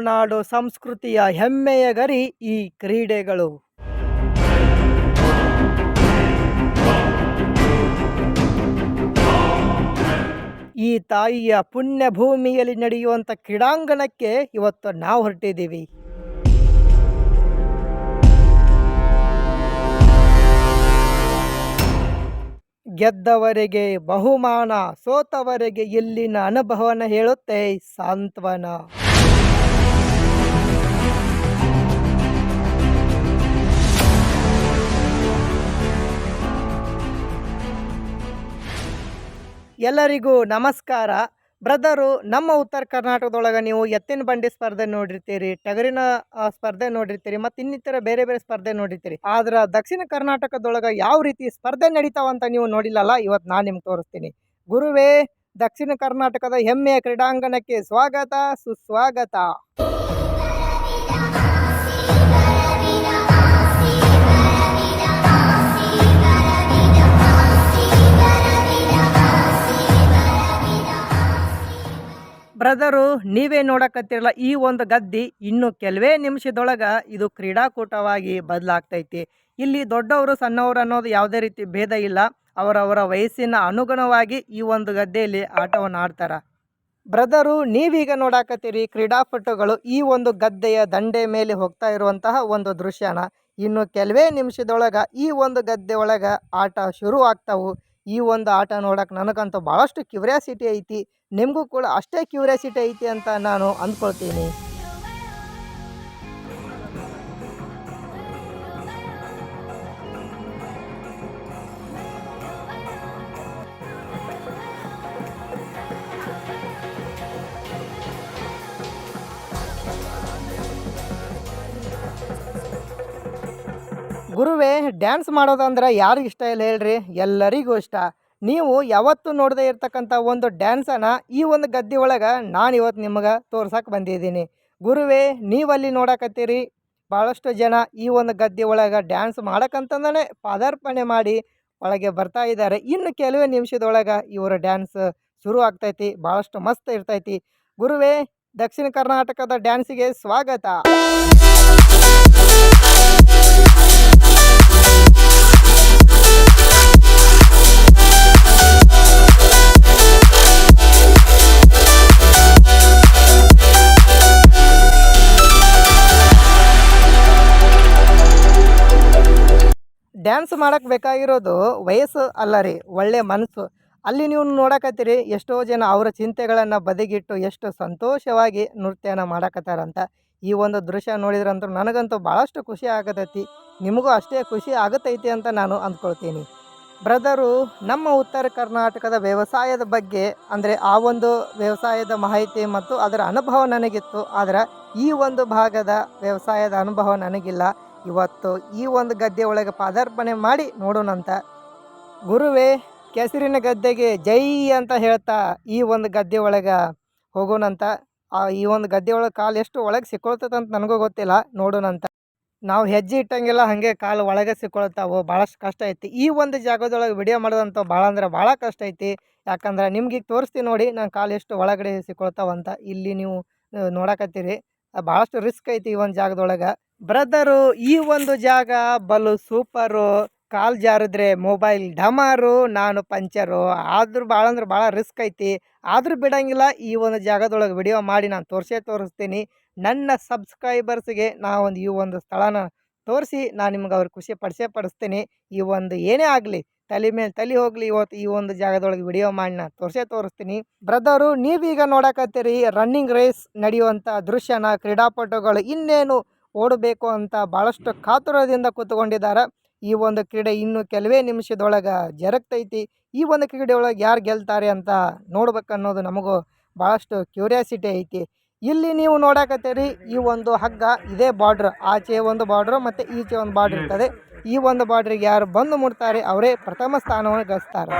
ತುಳುನಾಡು ಸಂಸ್ಕೃತಿಯ ಹೆಮ್ಮೆಯ ಗರಿ ಈ ಕ್ರೀಡೆಗಳು. ಈ ತಾಯಿಯ ಪುಣ್ಯ ಭೂಮಿಯಲ್ಲಿ ನಡೆಯುವಂಥ ಕ್ರೀಡಾಂಗಣಕ್ಕೆ ಇವತ್ತು ನಾವು ಹೊರಟಿದ್ದೀವಿ. ಗೆದ್ದವರಿಗೆ ಬಹುಮಾನ ಸೋತವರಿಗೆ ಇಲ್ಲಿನ ಅನುಭವನ ಹೇಳುತ್ತೆ ಸಾಂತ್ವನ. ಎಲ್ಲರಿಗೂ ನಮಸ್ಕಾರ. ಬ್ರದರು, ನಮ್ಮ ಉತ್ತರ ಕರ್ನಾಟಕದೊಳಗೆ ನೀವು ಎತ್ತಿನ ಬಂಡಿ ಸ್ಪರ್ಧೆ ನೋಡಿರ್ತೀರಿ, ಟಗರಿನ ಸ್ಪರ್ಧೆ ನೋಡಿರ್ತೀರಿ, ಮತ್ತು ಇನ್ನಿತರ ಬೇರೆ ಬೇರೆ ಸ್ಪರ್ಧೆ ನೋಡಿರ್ತೀರಿ. ಆದ್ರೆ ದಕ್ಷಿಣ ಕರ್ನಾಟಕದೊಳಗೆ ಯಾವ ರೀತಿ ಸ್ಪರ್ಧೆ ನಡೀತಾವಂತ ನೀವು ನೋಡಿಲ್ಲಲ್ಲ, ಇವತ್ತು ನಾನು ನಿಮ್ಗೆ ತೋರಿಸ್ತೀನಿ. ಗುರುವೇ, ದಕ್ಷಿಣ ಕರ್ನಾಟಕದ ಹೆಮ್ಮೆಯ ಕ್ರೀಡಾಂಗಣಕ್ಕೆ ಸ್ವಾಗತ, ಸುಸ್ವಾಗತ. ಬ್ರದರು, ನೀವೇ ನೋಡಕತ್ತಿರಲ್ಲ, ಈ ಒಂದು ಗದ್ದಿ ಇನ್ನು ಕೆಲವೇ ನಿಮಿಷದೊಳಗ ಇದು ಕ್ರೀಡಾಕೂಟವಾಗಿ ಬದಲಾಗ್ತೈತಿ. ಇಲ್ಲಿ ದೊಡ್ಡವರು, ಸಣ್ಣವರು ಅನ್ನೋದು ಯಾವುದೇ ರೀತಿ ಭೇದ ಇಲ್ಲ. ಅವರವರ ವಯಸ್ಸಿನ ಅನುಗುಣವಾಗಿ ಈ ಒಂದು ಗದ್ದೆಯಲ್ಲಿ ಆಟವನ್ನು ಆಡ್ತಾರ. ಬ್ರದರು, ನೀವೀಗ ನೋಡಾಕತ್ತೀರಿ ಕ್ರೀಡಾಪಟುಗಳು ಈ ಒಂದು ಗದ್ದೆಯ ದಂಡೆ ಮೇಲೆ ಹೋಗ್ತಾ ಇರುವಂತಹ ಒಂದು ದೃಶ್ಯನ. ಇನ್ನು ಕೆಲವೇ ನಿಮಿಷದೊಳಗ ಈ ಒಂದು ಗದ್ದೆ ಒಳಗ ಆಟ ಶುರು ಆಗ್ತಾವು ಈ ಒಂದು ಆಟ ನೋಡಕ್ಕೆ ನನಗಂತೂ ಭಾಳಷ್ಟು ಕ್ಯೂರಿಯಾಸಿಟಿ ಐತಿ. ನಿಮಗೂ ಕೂಡ ಅಷ್ಟೇ ಕ್ಯೂರಿಯಾಸಿಟಿ ಐತಿ ಅಂತ ನಾನು ಅಂದ್ಕೊಳ್ತೀನಿ. ಗುರುವೇ ಡ್ಯಾನ್ಸ್ ಮಾಡೋದಂದ್ರೆ ಯಾರಿಗಿಷ್ಟ ಇಲ್ಲ ಹೇಳ್ರಿ? ಎಲ್ಲರಿಗೂ ಇಷ್ಟ. ನೀವು ಯಾವತ್ತೂ ನೋಡದೇ ಇರ್ತಕ್ಕಂಥ ಒಂದು ಡ್ಯಾನ್ಸನ್ನು ಈ ಒಂದು ಗದ್ದೆ ಒಳಗೆ ನಾನು ಇವತ್ತು ನಿಮಗೆ ತೋರ್ಸಕ್ಕೆ ಬಂದಿದ್ದೀನಿ. ಗುರುವೇ, ನೀವಲ್ಲಿ ನೋಡಕತ್ತೀರಿ. ಭಾಳಷ್ಟು ಜನ ಈ ಒಂದು ಗದ್ದೆ ಒಳಗೆ ಡ್ಯಾನ್ಸ್ ಮಾಡಕ್ಕಂತಂದೇ ಪಾದಾರ್ಪಣೆ ಮಾಡಿ ಒಳಗೆ ಬರ್ತಾ ಇದ್ದಾರೆ. ಇನ್ನು ಕೆಲವೇ ನಿಮಿಷದೊಳಗೆ ಇವರ ಡ್ಯಾನ್ಸ್ ಶುರು ಆಗ್ತೈತಿ. ಭಾಳಷ್ಟು ಮಸ್ತ್ ಇರ್ತೈತಿ. ಗುರುವೇ, ದಕ್ಷಿಣ ಕರ್ನಾಟಕದ ಡ್ಯಾನ್ಸಿಗೆ ಸ್ವಾಗತ. ಡ್ಯಾನ್ಸ್ ಮಾಡೋಕೆ ಬೇಕಾಗಿರೋದು ವಯಸ್ಸು ಅಲ್ಲ ರೀ, ಒಳ್ಳೆ ಮನಸ್ಸು. ಅಲ್ಲಿ ನೀವು ನೋಡಕತ್ತೀರಿ ಎಷ್ಟೋ ಜನ ಅವರ ಚಿಂತೆಗಳನ್ನು ಬದಿಗಿಟ್ಟು ಎಷ್ಟು ಸಂತೋಷವಾಗಿ ನೃತ್ಯನ ಮಾಡಕತ್ತಾರಂತ. ಈ ಒಂದು ದೃಶ್ಯ ನೋಡಿದ್ರಂತೂ ನನಗಂತೂ ಭಾಳಷ್ಟು ಖುಷಿ ಆಗತೈತಿ. ನಿಮಗೂ ಅಷ್ಟೇ ಖುಷಿ ಆಗತೈತಿ ಅಂತ ನಾನು ಅಂದ್ಕೊಳ್ತೀನಿ. ಬ್ರದರು, ನಮ್ಮ ಉತ್ತರ ಕರ್ನಾಟಕದ ವ್ಯವಸಾಯದ ಬಗ್ಗೆ ಅಂದರೆ ಆ ಒಂದು ವ್ಯವಸಾಯದ ಮಾಹಿತಿ ಮತ್ತು ಅದರ ಅನುಭವ ನನಗಿತ್ತು. ಆದರೆ ಈ ಒಂದು ಭಾಗದ ವ್ಯವಸಾಯದ ಅನುಭವ ನನಗಿಲ್ಲ. ಇವತ್ತು ಈ ಒಂದು ಗದ್ದೆ ಒಳಗೆ ಪಾದಾರ್ಪಣೆ ಮಾಡಿ ನೋಡೋಣಂತ. ಗುರುವೇ, ಕೆಸರಿನ ಗದ್ದೆಗೆ ಜೈ ಅಂತ ಹೇಳ್ತಾ ಈ ಒಂದು ಗದ್ದೆ ಒಳಗೆ ಹೋಗೋಣಂತ. ಆ ಈ ಒಂದು ಗದ್ದೆ ಒಳಗೆ ಕಾಲು ಎಷ್ಟು ಒಳಗೆ ಸಿಕ್ಕೊಳ್ತದೆ ಅಂತ ನನಗೂ ಗೊತ್ತಿಲ್ಲ, ನೋಡೋಣಂತ. ನಾವು ಹೆಜ್ಜೆ ಇಟ್ಟಂಗೆಲ್ಲ ಹಾಗೆ ಕಾಲು ಒಳಗೆ ಸಿಕ್ಕೊಳ್ತಾವು, ಭಾಳಷ್ಟು ಕಷ್ಟ ಐತಿ. ಈ ಒಂದು ಜಾಗದೊಳಗೆ ವಿಡಿಯೋ ಮಾಡೋದಂತ ಭಾಳ ಅಂದ್ರೆ ಭಾಳ ಕಷ್ಟ ಐತಿ. ಯಾಕಂದ್ರೆ ನಿಮ್ಗೆ ಈಗ ತೋರಿಸ್ತೀನಿ ನೋಡಿ ನಾನು ಕಾಲು ಎಷ್ಟು ಒಳಗಡೆ ಸಿಕ್ಕೊಳ್ತಾವಂತ. ಇಲ್ಲಿ ನೀವು ನೋಡಕತ್ತೀರಿ. ಭಾಳಷ್ಟು ರಿಸ್ಕ್ ಐತಿ ಈ ಒಂದು ಜಾಗದೊಳಗೆ. ಬ್ರದರು, ಈ ಒಂದು ಜಾಗ ಬಲು ಸೂಪರು. ಕಾಲು ಜಾರಿದ್ರೆ ಮೊಬೈಲ್ ಡಮಾರು ನಾನು ಪಂಚರು. ಆದರೂ ಭಾಳ ಅಂದ್ರೆ ಭಾಳ ರಿಸ್ಕ್ ಐತಿ. ಆದರೂ ಬಿಡಂಗಿಲ್ಲ, ಈ ಒಂದು ಜಾಗದೊಳಗೆ ವಿಡಿಯೋ ಮಾಡಿ ನಾನು ತೋರಿಸೇ ತೋರಿಸ್ತೀನಿ. ನನ್ನ ಸಬ್ಸ್ಕ್ರೈಬರ್ಸ್ಗೆ ಒಂದು ಈ ಒಂದು ಸ್ಥಳನ ತೋರಿಸಿ, ನಾನು ನಿಮ್ಗೆ ಅವ್ರಿಗೆ ಖುಷಿ ಪಡಿಸೇ ಪಡಿಸ್ತೀನಿ. ಈ ಒಂದು ಏನೇ ಆಗಲಿ, ತಲೆ ಮೇಲೆ ತಲೆ ಹೋಗಲಿ, ಇವತ್ತು ಈ ಒಂದು ಜಾಗದೊಳಗೆ ವಿಡಿಯೋ ಮಾಡಿ ನಾನು ತೋರಿಸೇ ತೋರಿಸ್ತೀನಿ. ಬ್ರದರು, ನೀವೀಗ ನೋಡಕತ್ತೀರಿ ರನ್ನಿಂಗ್ ರೇಸ್ ನಡೆಯುವಂಥ ದೃಶ್ಯನ ಕ್ರೀಡಾಪಟುಗಳು ಇನ್ನೇನು ಓಡಬೇಕು ಅಂತ ಭಾಳಷ್ಟು ಕಾತುರದಿಂದ ಕೂತ್ಕೊಂಡಿದ್ದಾರೆ. ಈ ಒಂದು ಕ್ರೀಡೆ ಇನ್ನು ಕೆಲವೇ ನಿಮಿಷದೊಳಗೆ ಜರಗ್ತೈತಿ. ಈ ಒಂದು ಕ್ರೀಡೆಯೊಳಗೆ ಯಾರು ಗೆಲ್ತಾರೆ ಅಂತ ನೋಡ್ಬೇಕನ್ನೋದು ನಮಗೂ ಭಾಳಷ್ಟು ಕ್ಯೂರಿಯಾಸಿಟಿ ಐತಿ. ಇಲ್ಲಿ ನೀವು ನೋಡಕತ್ತೀರಿ, ಈ ಒಂದು ಹಗ್ಗ ಇದೇ ಬಾರ್ಡ್ರ್, ಆಚೆ ಒಂದು ಬಾರ್ಡ್ರು ಮತ್ತು ಈಚೆ ಒಂದು ಬಾರ್ಡ್ರ್ ಇರ್ತದೆ. ಈ ಒಂದು ಬಾರ್ಡ್ರಿಗೆ ಯಾರು ಬಂದು ಮುಟ್ತಾರೆ, ಅವರೇ ಪ್ರಥಮ ಸ್ಥಾನವನ್ನು ಗಳಿಸ್ತಾರೆ.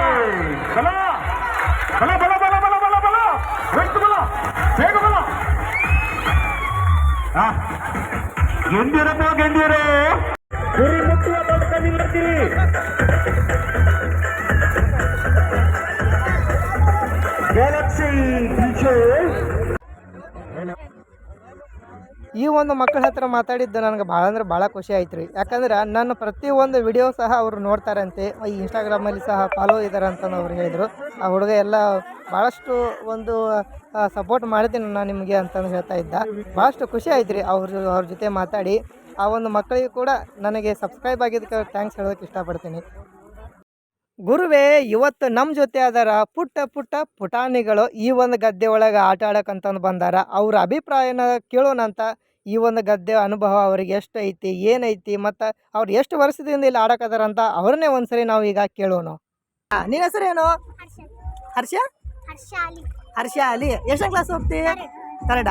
ಬಲ ಬಲ ಬಲ ಬಲ ಬಲ ಬಲ ಬಲ ಎಷ್ಟು ಬಲ ಬೇಗ ಬಲ ಆ, ಗೆಂದಿರಪ್ಪ ಗೆಂದಿರು ಗುರಿ ಮುಟ್ಟುವ ತನಕ ನಿಲ್ಲುತ್ತೀರಿ ಗ್ಯಾಲಕ್ಸಿ ಬೀಚ್ ಈ ಒಂದು ಮಕ್ಕಳ ಹತ್ರ ಮಾತಾಡಿದ್ದು ನನಗೆ ಭಾಳ ಅಂದ್ರೆ ಭಾಳ ಖುಷಿ ಆಯ್ತು ರೀ. ಯಾಕಂದ್ರೆ ನನ್ನ ಒಂದು ವಿಡಿಯೋ ಸಹ ಅವರು ನೋಡ್ತಾರಂತೆ. ಈ ಇನ್ಸ್ಟಾಗ್ರಾಮಲ್ಲಿ ಸಹ ಫಾಲೋ ಇದ್ದಾರೆ ಅಂತ ಅವ್ರು ಹೇಳಿದರು. ಆ ಹುಡುಗ ಎಲ್ಲ ಭಾಳಷ್ಟು ಒಂದು ಸಪೋರ್ಟ್ ಮಾಡಿದ್ದೀನಿ ನಾನು ನಿಮಗೆ ಅಂತಂದು ಹೇಳ್ತಾ ಇದ್ದ. ಭಾಳಷ್ಟು ಖುಷಿ ಆಯ್ತು ರೀ ಅವ್ರ ಅವ್ರ ಜೊತೆ ಮಾತಾಡಿ. ಆ ಒಂದು ಮಕ್ಕಳಿಗೂ ಕೂಡ ನನಗೆ ಸಬ್ಸ್ಕ್ರೈಬ್ ಆಗಿದ್ದಕ್ಕೆ ಥ್ಯಾಂಕ್ಸ್ ಹೇಳೋದಕ್ಕೆ ಇಷ್ಟಪಡ್ತೀನಿ. ಗುರುವೇ ಇವತ್ತು ನಮ್ಮ ಜೊತೆ ಅದರ ಪುಟ್ಟ ಪುಟ್ಟ ಪುಟಾಣಿಗಳು ಈ ಒಂದು ಗದ್ದೆ ಒಳಗೆ ಆಟ ಆಡೋಕ್ಕಂತಂದು ಬಂದಾರ. ಅವ್ರ ಅಭಿಪ್ರಾಯನ ಕೇಳೋಣ ಅಂತ ಈ ಒಂದು ಗದ್ದೆ ಅನುಭವ ಅವ್ರಿಗೆ ಎಷ್ಟು ಐತಿ ಏನೈತಿ ಮತ್ತು ಅವ್ರು ಎಷ್ಟು ವರ್ಷದಿಂದ ಇಲ್ಲಿ ಆಡಕದಾರಂತ ಅವ್ರನ್ನೇ ಒಂದ್ಸರಿ ನಾವು ಈಗ ಕೇಳೋಣ. ನಿನ್ನ ಹೆಸರೇನು ಹರ್ಷ. ಹರ್ಷ? ಅಲಿ. ಎಷ್ಟು ಕ್ಲಾಸ್ ಹೋಗ್ತಿ ಕನ್ನಡ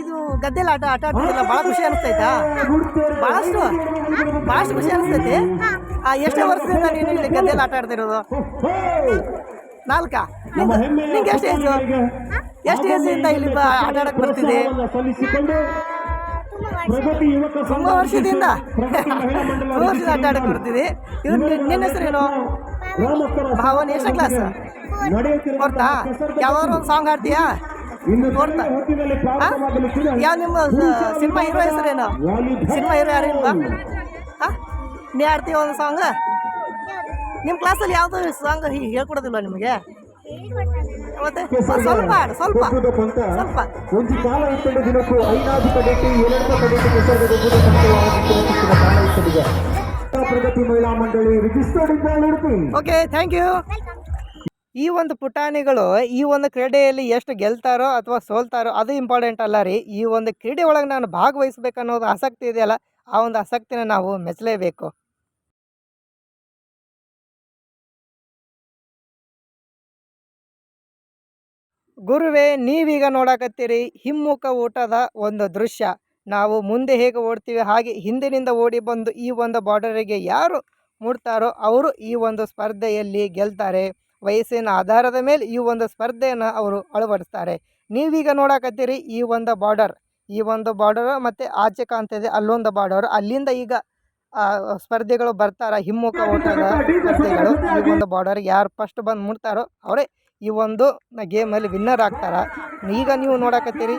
ಇದು ಗದ್ದೆಲ್ಲ ಆಟ ಆಟ ಆಡ್ತಿದ್ರಲ್ಲ ಭಾಳ ಖುಷಿ ಅನಿಸ್ತೈತಾ ಭಾಳಷ್ಟು ಭಾಳಷ್ಟು ಖುಷಿ ಅನಿಸ್ತೈತಿ ಎಷ್ಟೇ ವರ್ಷದಿಂದ ನೀನು ಇಲ್ಲಿ ಗದ್ದೆಲ್ಲ ಆಟ ಆಡ್ತಿರೋದು? ನಾಲ್ಕಾ? ನಿಂಗೆ ಎಷ್ಟು ಏಜು? ಎಷ್ಟು ಏಜಿಂದ ಇಲ್ಲಿ ಆಟ ಆಡಕ್ಕೆ ಬರ್ತಿದೆ ತುಂಬ ವರ್ಷದಿಂದ? ತುಂಬ ವರ್ಷದಿಂದ ಆಟ ಆಡಕ್ಕೆ ಬರ್ತಿದೆ ಇದು ನಿನ್ನ ಹೆಸರು ಹೆಸರೇನು ಭಾವನ್, ಎಷ್ಟು ಕ್ಲಾಸ್? ನಡೆಯುತ್ತಿರುವ ಯಾವಾಗ ಒಂದು ಸಾಂಗ್ ಆಡ್ತೀಯಾ ನೋಡ್ತಾ. ಯಾವ ನಿಮ್ಮ ಸಿನಿಮಾ ಹೀರೋ ಹೆಸರೇನು ಸಿನಿಮಾ ಹೀರೋ ಯಾರು ಇಲ್ವಾ? ಹಾಂ ನೀ ಆಡ್ತೀವಿ ಒಂದು ಸಾಂಗ್ ನಿಮ್ಮ ಕ್ಲಾಸಲ್ಲಿ ಯಾವುದು ಸಾಂಗ್ ಹೇಳ್ಕೊಡೋದಿಲ್ವಾ ನಿಮಗೆ? ಮತ್ತೆ ಸ್ವಲ್ಪ ಸ್ವಲ್ಪ. ಸ್ವಲ್ಪ. ಒಂದು ಕಾಲ ದಿನಕ್ಕೂ ಐನಾದು ನಿಸರ್ಗದ ಕಾಲ ಪ್ರಗತಿ ಮಹಿಳಾ ಮಂಡಳಿ ರಿಜಿಸ್ಟರ್ಡ್ ಇದ್ದ ಉಡುಪಿ ಓಕೆ ಥ್ಯಾಂಕ್ ಯು ಈ ಒಂದು ಪುಟಾಣಿಗಳು ಈ ಒಂದು ಕ್ರೀಡೆಯಲ್ಲಿ ಎಷ್ಟು ಗೆಲ್ತಾರೋ ಅಥವಾ ಸೋಲ್ತಾರೋ ಅದು ಇಂಪಾರ್ಟೆಂಟ್ ಅಲ್ಲ ರೀ. ಈ ಒಂದು ಕ್ರೀಡೆ ಒಳಗೆ ನಾನು ಭಾಗವಹಿಸ್ಬೇಕು ಅನ್ನೋದು ಆಸಕ್ತಿ ಇದೆಯಲ್ಲ, ಆ ಒಂದು ಆಸಕ್ತಿನ ನಾವು ಮೆಚ್ಚಲೇಬೇಕು. ಗುರುವೇ, ನೀವೀಗ ನೋಡಕತ್ತೀರಿ ಹಿಮ್ಮುಖ ಊಟದ ಒಂದು ದೃಶ್ಯ. ನಾವು ಮುಂದೆ ಹೇಗೆ ಓಡ್ತೀವಿ, ಹಾಗೆ ಹಿಂದಿನಿಂದ ಓಡಿ ಬಂದು ಈ ಒಂದು ಬಾರ್ಡರಿಗೆ ಯಾರು ಮುಡ್ತಾರೋ ಅವರು ಈ ಒಂದು ಸ್ಪರ್ಧೆಯಲ್ಲಿ ಗೆಲ್ತಾರೆ. ವಯಸ್ಸಿನ ಆಧಾರದ ಮೇಲೆ ಈ ಒಂದು ಸ್ಪರ್ಧೆಯನ್ನು ಅವರು ಅಳವಡಿಸ್ತಾರೆ. ನೀವೀಗ ನೋಡಕತ್ತೀರಿ ಈ ಒಂದು ಬಾರ್ಡರ್. ಈ ಒಂದು ಬಾರ್ಡರ್ ಮತ್ತು ಆಚೆ ಕಾಣ್ತಿದೆ ಅಲ್ಲೊಂದು ಬಾರ್ಡರ್. ಅಲ್ಲಿಂದ ಈಗ ಸ್ಪರ್ಧೆಗಳು ಬರ್ತಾರ. ಹಿಮ್ಮುಖ ಓಟದ ಸ್ಪರ್ಧೆಗಳು. ಈ ಒಂದು ಬಾರ್ಡರ್ ಯಾರು ಫಸ್ಟ್ ಬಂದು ಮುಡ್ತಾರೋ ಅವರೇ ಈ ಒಂದು ಗೇಮಲ್ಲಿ ವಿನ್ನರ್ ಆಗ್ತಾರೆ. ಈಗ ನೀವು ನೋಡಕತ್ತೀರಿ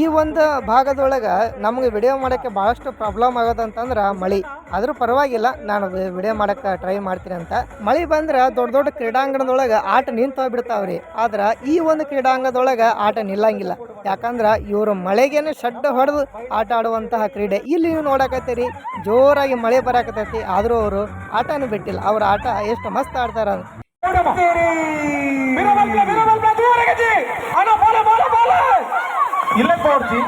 ಈ ಒಂದು ಭಾಗದೊಳಗೆ ನಮಗೆ ವಿಡಿಯೋ ಮಾಡೋಕ್ಕೆ ಭಾಳಷ್ಟು ಪ್ರಾಬ್ಲಮ್ ಆಗೋದಂತಂದ್ರೆ ಮಳೆ. ಆದರೂ ಪರವಾಗಿಲ್ಲ, ನಾನು ವಿಡಿಯೋ ಮಾಡೋಕ್ಕೆ ಟ್ರೈ ಮಾಡ್ತೀನಿ ಅಂತ. ಮಳೆ ಬಂದ್ರೆ ದೊಡ್ಡ ದೊಡ್ಡ ಕ್ರೀಡಾಂಗಣದೊಳಗೆ ಆಟ ನಿಂತು ಹೋಗ್ಬಿಡ್ತಾವ್ರಿ ಆದ್ರೆ ಈ ಒಂದು ಕ್ರೀಡಾಂಗಣದೊಳಗೆ ಆಟ ನಿಲ್ಲಂಗಿಲ್ಲ. ಯಾಕಂದ್ರೆ ಇವರು ಮಳೆಗೇನೆ ಶಡ್ಡ ಹೊಡೆದು ಆಟ ಆಡುವಂತಹ ಕ್ರೀಡೆ. ಇಲ್ಲಿ ನೀವು ನೋಡಕತ್ತೀರಿ, ಜೋರಾಗಿ ಮಳೆ ಬರಕತ್ತೈತಿ. ಆದರೂ ಅವರು ಆಟನೂ ಬಿಟ್ಟಿಲ್ಲ. ಅವ್ರ ಆಟ ಎಷ್ಟು ಮಸ್ತ್ ಆಡ್ತಾರ sporti.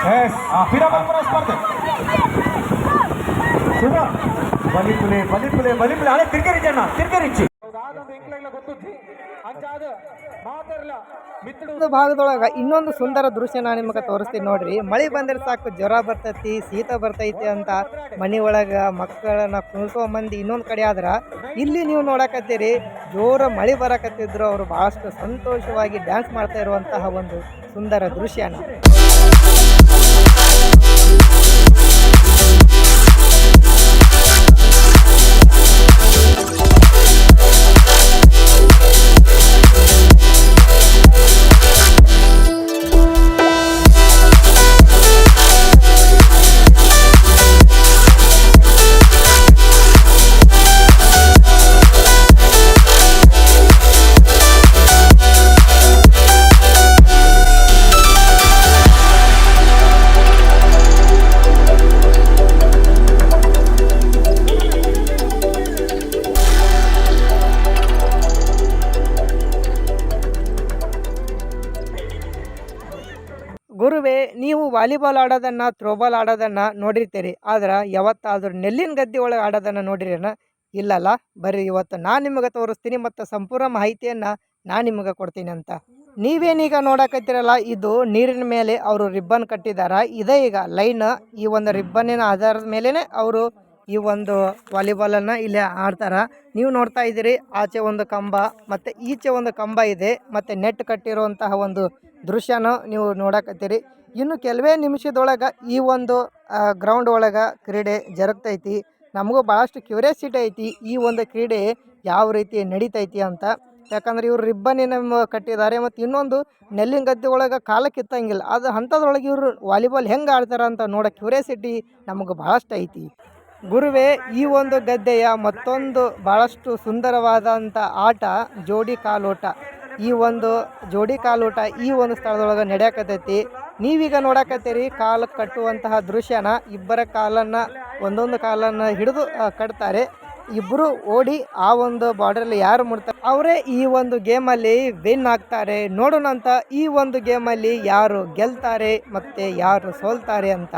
Yes. Ah, pinapat mo na sporti. Diba? Balik ulit, balik ulit, balik ulit. Alay, tirkerichana, tirkerichi. ಒಂದು ಭಾಗದೊಳಗೆ ಇನ್ನೊಂದು ಸುಂದರ ದೃಶ್ಯ ನಾ ನಿಮಗೆ ತೋರಿಸ್ತೀನಿ ನೋಡ್ರಿ. ಮಳೆ ಬಂದ್ರೆ ಸಾಕು, ಜ್ವರ ಬರ್ತೈತಿ, ಶೀತ ಬರ್ತೈತಿ ಅಂತ ಮನೆ ಒಳಗ ಮಕ್ಕಳನ್ನ ಕುಣಿಸೋ ಮಂದಿ ಇನ್ನೊಂದು ಕಡೆ ಆದ್ರ ಇಲ್ಲಿ ನೀವು ನೋಡಕತ್ತೀರಿ, ಜೋರ ಮಳೆ ಬರಕತ್ತಿದ್ರು ಅವರು ಬಹಳಷ್ಟು ಸಂತೋಷವಾಗಿ ಡ್ಯಾನ್ಸ್ ಮಾಡ್ತಾ ಇರುವಂತಹ ಒಂದು ಸುಂದರ ದೃಶ್ಯನ. Volleyball ಆಡೋದನ್ನು, throwball ಆಡೋದನ್ನು ನೋಡಿರ್ತೀರಿ. ಆದ್ರೆ ಯಾವತ್ತಾದರೂ ನೆಲ್ಲಿನ ಗದ್ದೆ ಒಳಗೆ ಆಡೋದನ್ನು ನೋಡಿರೇನ? ಇಲ್ಲಲ್ಲ. ಬರೀ ಇವತ್ತು ನಾನು ನಿಮಗೆ ತೋರಿಸ್ತೀನಿ ಮತ್ತು ಸಂಪೂರ್ಣ ಮಾಹಿತಿಯನ್ನು ನಾನು ನಿಮಗೆ ಕೊಡ್ತೀನಿ ಅಂತ. ನೀವೇನೀಗ ನೋಡಕತ್ತೀರಲ್ಲ, ಇದು ನೀರಿನ ಮೇಲೆ ಅವರು ರಿಬ್ಬನ್ ಕಟ್ಟಿದ್ದಾರೆ ಇದೇ ಈಗ ಲೈನ್ ಈ ಒಂದು ರಿಬ್ಬನ್ನಿನ ಆಧಾರದ ಮೇಲೇ ಅವರು ಈ ಒಂದು ವಾಲಿಬಾಲನ್ನು ಇಲ್ಲಿ ಆಡ್ತಾರೆ. ನೀವು ನೋಡ್ತಾ ಇದ್ದೀರಿ, ಆಚೆ ಒಂದು ಕಂಬ, ಮತ್ತು ಈಚೆ ಒಂದು ಕಂಬ ಇದೆ, ಮತ್ತು ನೆಟ್ ಕಟ್ಟಿರುವಂತಹ ಒಂದು ದೃಶ್ಯನ ನೀವು ನೋಡಕತ್ತೀರಿ. ಇನ್ನು ಕೆಲವೇ ನಿಮಿಷದೊಳಗೆ ಈ ಒಂದು ಗ್ರೌಂಡ್ ಒಳಗೆ ಕ್ರೀಡೆ ಜರುಗ್ತೈತಿ. ನಮಗೂ ಭಾಳಷ್ಟು ಕ್ಯೂರಿಯಾಸಿಟಿ ಐತಿ ಈ ಒಂದು ಕ್ರೀಡೆ ಯಾವ ರೀತಿ ನಡೀತೈತಿ ಅಂತ. ಯಾಕಂದ್ರೆ ಇವರು ರಿಬ್ಬನಿನ ಮ- ಕಟ್ಟಿದ್ದಾರೆ, ಮತ್ತು ಇನ್ನೊಂದು ನೆಲ್ಲಿನ ಗದ್ದೆ ಒಳಗೆ ಕಾಲ ಕಿತ್ತಂಗಿಲ್ಲ. ಅದು ಅಂಥದ್ರೊಳಗೆ ಇವರು ವಾಲಿಬಾಲ್ ಹೆಂಗೆ ಆಡ್ತಾರೆ ಅಂತ ನೋಡೋ ಕ್ಯೂರಿಯಾಸಿಟಿ ನಮಗೆ ಭಾಳಷ್ಟು ಐತಿ. ಗುರುವೇ, ಈ ಒಂದು ಗದ್ದೆಯ ಮತ್ತೊಂದು ಭಾಳಷ್ಟು ಸುಂದರವಾದಂಥ ಆಟ ಜೋಡಿ ಕಾಲೋಟ. ಈ ಒಂದು ಜೋಡಿ ಕಾಲೋಟ ಈ ಒಂದು ಸ್ಥಳದೊಳಗೆ ನಡೆಯಕತ್ತೈತಿ. ನೀವೀಗ ನೋಡಕತ್ತೀರಿ, ಕಾಲು ಕಟ್ಟುವಂತಹ ದೃಶ್ಯನ. ಇಬ್ಬರ ಕಾಲನ್ನು, ಒಂದೊಂದು ಕಾಲನ್ನು ಹಿಡಿದು ಕಟ್ತಾರೆ. ಇಬ್ಬರು ಓಡಿ ಆ ಒಂದು ಬಾರ್ಡರಲ್ಲಿ ಯಾರು ಮುಡ್ತಾರೆ ಅವರೇ ಈ ಒಂದು ಗೇಮಲ್ಲಿ ವಿನ್ ಆಗ್ತಾರೆ. ನೋಡೋಣಂತ ಈ ಒಂದು ಗೇಮಲ್ಲಿ ಯಾರು ಗೆಲ್ತಾರೆ ಮತ್ತೆ ಯಾರು ಸೋಲ್ತಾರೆ ಅಂತ.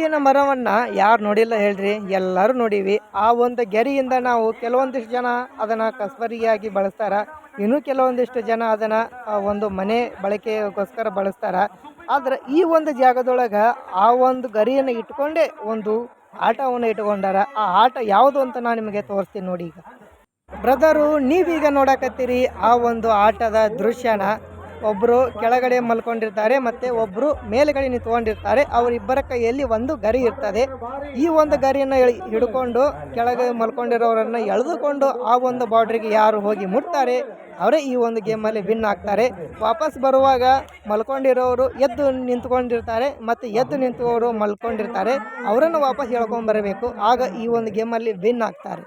ತೆಂಗಿನ ಮರವನ್ನು ಯಾರು ನೋಡಿಲ್ಲ ಹೇಳ್ರಿ? ಎಲ್ಲರೂ ನೋಡೀವಿ. ಆ ಒಂದು ಗೆರೆಯಿಂದ ನಾವು ಕೆಲವೊಂದಿಷ್ಟು ಜನ ಅದನ್ನು ಕಸ್ಬರಿಯಾಗಿ ಬಳಸ್ತಾರೆ. ಇನ್ನು ಕೆಲವೊಂದಿಷ್ಟು ಜನ ಅದನ್ನು ಒಂದು ಮನೆ ಬಳಕೆಗೋಸ್ಕರ ಬಳಸ್ತಾರೆ. ಆದ್ರೆ ಈ ಒಂದು ಜಾಗದೊಳಗೆ ಆ ಒಂದು ಗರಿಯನ್ನು ಇಟ್ಕೊಂಡೇ ಒಂದು ಆಟವನ್ನು ಇಟ್ಕೊಂಡಾರ. ಆ ಆಟ ಯಾವುದು ಅಂತ ನಾನು ನಿಮಗೆ ತೋರಿಸ್ತೀನಿ ನೋಡಿ ಈಗ. ಬ್ರದರು, ನೀವೀಗ ನೋಡಕತ್ತೀರಿ ಆ ಒಂದು ಆಟದ ದೃಶ್ಯನ. ಒಬ್ಬರು ಕೆಳಗಡೆ ಮಲ್ಕೊಂಡಿರ್ತಾರೆ ಮತ್ತು ಒಬ್ಬರು ಮೇಲುಗಡೆ ನಿಂತ್ಕೊಂಡಿರ್ತಾರೆ ಅವರಿಬ್ಬರ ಕೈಯಲ್ಲಿ ಒಂದು ಗರಿ ಇರ್ತದೆ. ಈ ಒಂದು ಗರಿಯನ್ನು ಹಿಡ್ಕೊಂಡು ಕೆಳಗೆ ಮಲ್ಕೊಂಡಿರೋರನ್ನು ಎಳೆದುಕೊಂಡು ಆ ಒಂದು ಬಾರ್ಡ್ರಿಗೆ ಯಾರು ಹೋಗಿ ಮುಟ್ತಾರೆ, ಅವರೇ ಈ ಒಂದು ಗೇಮಲ್ಲಿ ವಿನ್ ಆಗ್ತಾರೆ. ವಾಪಸ್ ಬರುವಾಗ ಮಲ್ಕೊಂಡಿರೋರು ಎದ್ದು ನಿಂತ್ಕೊಂಡಿರ್ತಾರೆ ಮತ್ತು ಎದ್ದು ನಿಂತವರು ಮಲ್ಕೊಂಡಿರ್ತಾರೆ. ಅವರನ್ನು ವಾಪಸ್ ಎಳ್ಕೊಂಬರಬೇಕು ಆಗ ಈ ಒಂದು ಗೇಮಲ್ಲಿ ವಿನ್ ಆಗ್ತಾರೆ.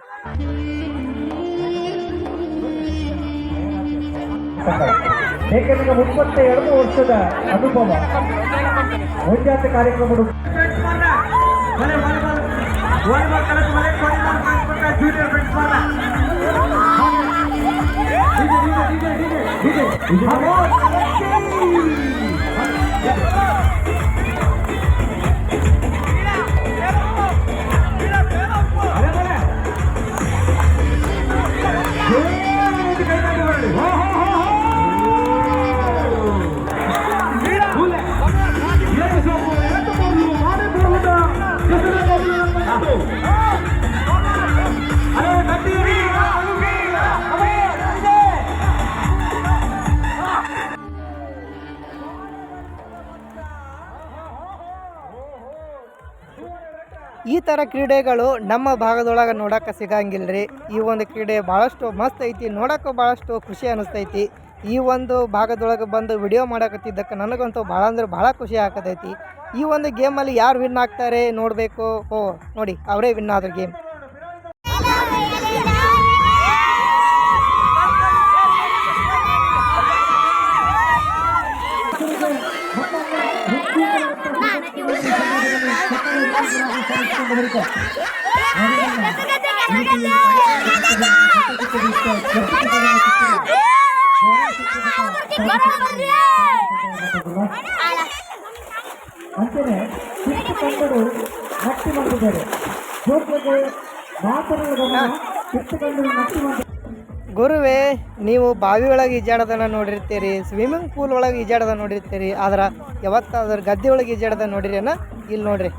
ಏಕೆಂದರೆ ಮುಪ್ಪತ್ತ ಎರಡು ವರ್ಷದ ಅನುಭವ. ಮುಂಜಾತೆ ಕಾರ್ಯಕ್ರಮಗಳು ಈ ಥರ ಕ್ರೀಡೆಗಳು ನಮ್ಮ ಭಾಗದೊಳಗೆ ನೋಡೋಕೆ ಸಿಗಂಗಿಲ್ಲ ರೀ ಈ ಒಂದು ಕ್ರೀಡೆ ಭಾಳಷ್ಟು ಮಸ್ತ್ ಐತಿ, ನೋಡೋಕ್ಕೂ ಭಾಳಷ್ಟು ಖುಷಿ ಅನಿಸ್ತೈತಿ. ಈ ಒಂದು ಭಾಗದೊಳಗೆ ಬಂದು ವಿಡಿಯೋ ಮಾಡಕತ್ತಿದ್ದಕ್ಕೆ ನನಗಂತೂ ಭಾಳ ಅಂದ್ರೆ ಭಾಳ ಖುಷಿ ಆಗತೈತಿ. ಈ ಒಂದು ಗೇಮಲ್ಲಿ ಯಾರು ವಿನ್ ಆಗ್ತಾರೆ ನೋಡಬೇಕು? ಓ ನೋಡಿ, ಅವರೇ ವಿನ್ ಆದ್ರು ಗೇಮ್ ಅಂತೆಯೇ ಚಿಕ್ಕ ಕಂಡರು ನಟ್ಟಿ ಮಾಡಿದ್ದಾರೆ ಜೋತ್ಗೆ ಮಾತನಾಡುವ ಚಿಕ್ಕಂದರು ನಟ್ಟಿ ಮಾಡಿದ್ದಾರೆ ಗುರುವೇ, ನೀವು ಬಾವಿ ಒಳಗೆ ಈಜಾಡೋದನ್ನ ನೋಡಿರ್ತೀರಿ ಸ್ವಿಮ್ಮಿಂಗ್ ಪೂಲ್ ಒಳಗೆ ಈಜಾಡೋದ ನೋಡಿರ್ತೀರಿ, ಆದ್ರೆ ಯಾವತ್ತಾದ್ರೂ ಗದ್ದೆ ಒಳಗೆ ಈಜಾಡೋದನ್ನು ನೋಡಿರಿ ಅನ್ನ ಇಲ್ಲಿ ನೋಡ್ರಿ.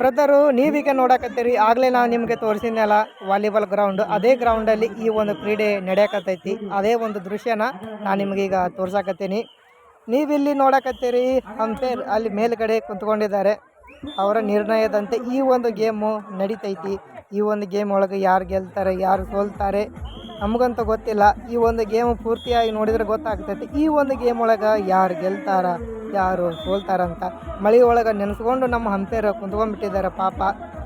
ಬ್ರದರು ನೀವೀಗ ನೋಡಕತ್ತೀರಿ. ಆಗಲೇ ನಾನು ನಿಮಗೆ ತೋರಿಸಿದ್ನಲ್ಲ, ವಾಲಿಬಾಲ್ ಗ್ರೌಂಡ್ ಅದೇ ಗ್ರೌಂಡಲ್ಲಿ ಈ ಒಂದು ಕ್ರೀಡೆ ನಡೆಯಕತ್ತೈತಿ. ಅದೇ ಒಂದು ದೃಶ್ಯನ ನಾನು ನಿಮಗೀಗ ತೋರ್ಸಕತ್ತೀನಿ. ನೀವಿಲ್ಲಿ ನೋಡಕತ್ತೀರಿ. ಅಂಪೇರ್ ಅಲ್ಲಿ ಮೇಲ್ಗಡೆ ಕುಂತ್ಕೊಂಡಿದ್ದಾರೆ. ಅವರ ನಿರ್ಣಯದಂತೆ ಈ ಒಂದು ಗೇಮು ನಡೀತೈತಿ. ಈ ಒಂದು ಗೇಮ್ ಒಳಗೆ ಯಾರು ಗೆಲ್ತಾರೆ, ಯಾರು ಸೋಲ್ತಾರೆ ನಮಗಂತೂ ಗೊತ್ತಿಲ್ಲ. ಈ ಒಂದು ಗೇಮ್ ಪೂರ್ತಿಯಾಗಿ ನೋಡಿದ್ರೆ ಗೊತ್ತಾಗ್ತೈತಿ. ಈ ಒಂದು ಗೇಮ್ ಒಳಗೆ ಯಾರು ಗೆಲ್ತಾರ, ಯಾರು ಸೋಲ್ತಾರಂತ ಮಳೆ ಒಳಗೆ ನೆನೆಸ್ಕೊಂಡು ನಮ್ಮ ಹಂಪೇರು ಕುಂತ್ಕೊಂಡ್ಬಿಟ್ಟಿದ್ದಾರೆ ಪಾಪ.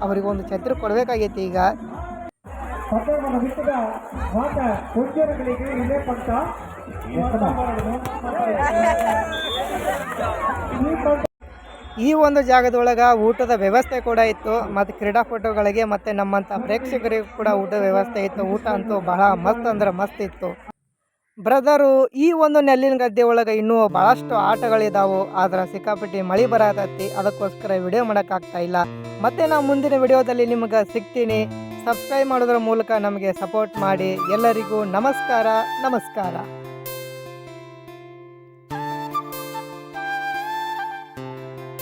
ಅವರಿಗೆ ಒಂದು ಛತ್ರಿ ಕೊಡಬೇಕಾಗೈತಿ ಈಗ. ಈ ಒಂದು ಜಾಗದೊಳಗೆ ಊಟದ ವ್ಯವಸ್ಥೆ ಕೂಡ ಇತ್ತು ಮತ್ತು ಕ್ರೀಡಾಪಟುಗಳಿಗೆ ಮತ್ತು ನಮ್ಮಂಥ ಪ್ರೇಕ್ಷಕರಿಗೂ ಕೂಡ ಊಟದ ವ್ಯವಸ್ಥೆ ಇತ್ತು. ಊಟ ಅಂತೂ ಬಹಳ ಮಸ್ತ್ ಅಂದ್ರೆ ಮಸ್ತ್ ಇತ್ತು. ಬ್ರದರು, ಈ ಒಂದು ನೆಲ್ಲಿನ ಗದ್ದೆ ಒಳಗೆ ಇನ್ನೂ ಭಾಳಷ್ಟು ಆಟಗಳಿದಾವು. ಆದ್ರೆ ಸಿಕ್ಕಾಪಟ್ಟಿ ಮಳೆ ಬರತೈತಿ, ಅದಕ್ಕೋಸ್ಕರ ವಿಡಿಯೋ ಮಾಡೋಕ್ಕಾಗ್ತಾ ಇಲ್ಲ. ಮತ್ತೆ ನಾವು ಮುಂದಿನ ವಿಡಿಯೋದಲ್ಲಿ ನಿಮಗೆ ಸಿಗ್ತೀನಿ. ಸಬ್ಸ್ಕ್ರೈಬ್ ಮಾಡೋದ್ರ ಮೂಲಕ ನಮಗೆ ಸಪೋರ್ಟ್ ಮಾಡಿ. ಎಲ್ಲರಿಗೂ ನಮಸ್ಕಾರ ನಮಸ್ಕಾರ.